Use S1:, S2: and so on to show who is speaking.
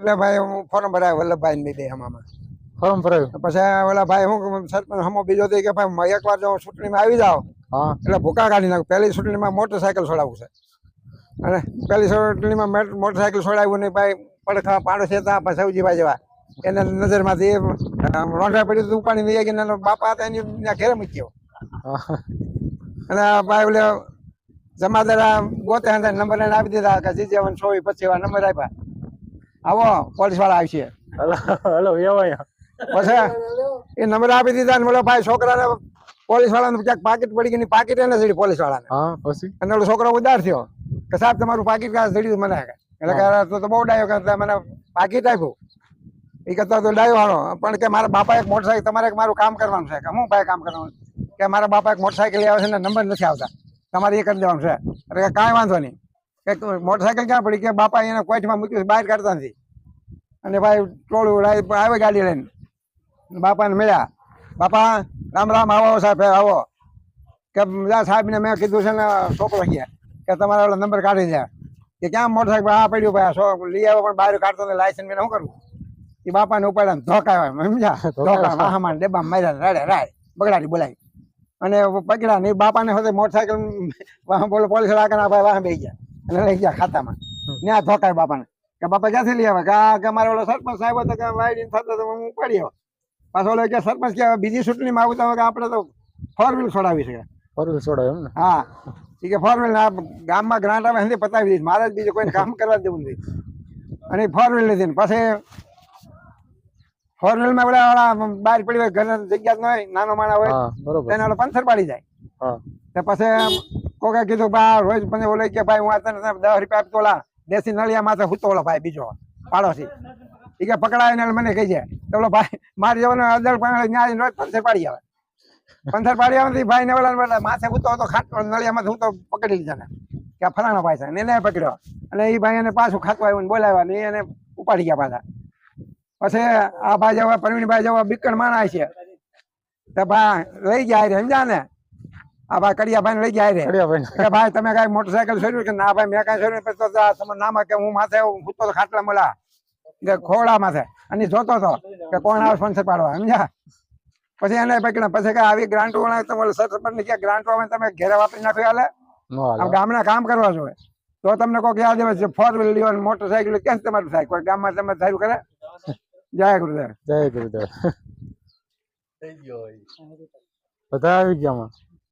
S1: એટલે ભાઈ હું ફોર્મ ભરાય વલ્લભભાઈ ને બે આમાં.
S2: ફોર્મ ભરાયું
S1: પછી ઓલા ભાઈ હું સરપંચ હમો બીજો દે કે ભાઈ એકવાર જો ચૂંટણીમાં આવી જાઓ
S2: હા.
S1: એટલે ભૂકા કાઢી નાખું. પહેલી ચૂંટણીમાં મોટરસાયકલ છોડાવું છે. અને પહેલી ચૂંટણીમાં મેટ- મોટરસાયકલ છોડાવ્યું નહીં ભાઈ પડખા પાડોશી હતા પછી સૌજીભાઈ જેવા. એને નજરમાંથી રોંઢા પડી તો ઉપાડી લઈ ગયા એના બાપા હતા એની ઘેરે મૂક્યો. અને આ ભાઈ ઓલે જમાદાર ગોતે નંબર આપી દીધા કે જીજે વન સોવી પછી નંબર આપ્યા. આવો પોલીસવાળા આવશે.
S2: હલો
S1: પછી એ નંબર આપી દીધા ને બોલો ભાઈ છોકરાને પોલીસ વાળાને ક્યાંક પાકીટ પડી ગઈ પાકીટ એને જડી પોલીસ વાળાને.
S2: હા પછી?
S1: અને ઓલો છોકરો ઉદાર થયો કે સાહેબ તમારું પાકીટ કાં જડ્યું મને એટલે કે તો બહુ ડાયો કે મને પાકીટ આપ્યું. એ કરતા તો ડાયો વાળો પણ કે મારા બાપા એક મોટરસાઇકલ તમારે મારું કામ કરવાનું છે. કે હું ભાઈ કામ કરવાનું કે મારા બાપા એક મોટરસાઇકલ આવે છે ને નંબર નથી આવતા. તમારે એ કરી દેવાનું છે. એટલે કાંઈ વાંધો નહીં. કે મોટરસાઇકલ ક્યાં પડી? કે બાપા એને કોઈટમાં મૂક્યું બહાર કાઢતા નથી. અને ભાઈ ટોળું આવે ગાડી લઈને. બાપાને મળ્યા. બાપા રામ રામ આવો સાહેબ આવો. કે સાહેબ સાહેબને મેં કીધું છે ને છોકરો કે તમારા ઓલો નંબર કાઢી દે કે ક્યાં મોટરસાઇકલ આ પડ્યું ભાઈ શો લઈ આવ્યો પણ બહાર કાઢતો ને લાયસન્સ મેં શું કરવું એ બાપાને ઉપાડ્યા ને ધોકા સમજ્યા? ધોકા વાહમાં ડબ્બા માર્યા રાડે રાડ. બગડાડી બોલાવી. અને પકડ્યા ને એ બાપાને સાથે મોટરસાઇકલ બોલો પોલીસવાળા ભાઈ વાહ બે ગયા. અને લઈ ગયા ખાતામાં. ત્યાં ધોકાય બાપાને. કે બાપા ક્યાંથી લઈ આવે? કે આ ઓલો સરપંચ સાહેબ હતો કે વાયડીન થતો તો હું ઉપાડી આવ્યો પાછો ઓલો કે સરપંચ કે બીજી ચૂંટણીમાં આવું તો કે આપણે તો ફોર વ્હીલ છોડાવી છે
S2: ફોર વ્હીલ છોડાય એમ ને?
S1: હા. એ કે ફોર વ્હીલ ગામમાં ગ્રાન્ટ આવે એનાથી પતાવી દઈશ. મારે જ બીજું કોઈ કામ કરવા દેવું નથી. અને ફોર વ્હીલ લીધી પછી ફોર વ્હીલમાં બધા ઓલા બહાર પડી હોય ઘરે જગ્યા જ ન હોય નાનો માણા હોય તેને ઓલો પંથર પાડી જાય. તો પછી કોકે કીધું બા રોજ પછી ઓલો કે ભાઈ હું આ તને દસ રૂપિયા આપતો ઓલા દેશી નળિયા માથે હુતો ભાઈ બીજો, પાડોશી. એ કે પકડાય ને મને કહી જાય તો ઓલો ભાઈ, મારી જવાનો અદર ન્યાય રોજ પંથર પાડી આવે. પંથર પાડી આવે ભાઈ ને ઓલા માથે હુતો હતો ખાટ નળિયામાં હું તો પકડી લીધા ને કે આ ફલાણા ભાઈ છે. એને પકડ્યો. અને એ ભાઈ એને પાછું ખાતું આવ્યું ને બોલાવ્યા ને એને ઉપાડી ગયા પાછા. પછી આ ભાઈ જેવા પ્રવીણભાઈ જવા બિકણ માણાય છે. તો ભાઈ લઈ ગયા સમજા ને? આ ભાઈ કડિયાભાઈ લઈ ગયા
S2: રે
S1: કે ભાઈ તમે કઈ મોટરસાયકલ છોડ્યું કે ના ભાઈ મેં કઈ છોડ્યું પછી તો તમે નામ કે હું માથે હું તો ખાટલા મળા. કે ખોડા માથે અને જોતો હતો કે કોણ આવે સ્પોન્સર પાડવા સમજ્યા? પછી એને પકડ્યા પછી કે આવી ગ્રાન્ટ વાળા તમારે સરપંચ ને ક્યાં ગ્રાન્ટ વાળા તમે ઘેરે વાપરી નાખ્યો હાલે.
S2: નો
S1: ગામના કામ કરવા જોઈએ તો તમને કોઈ યાદ આવે છે ફોર વ્હીલ લ્યો ને મોટરસાયકલ કેમ ક્યાં તમારું થાય? કોઈ ગામમાં તમે થયું કરે જય ગુરુદેવ.
S2: જય ગુરુદેવ. બધા આવી ગયા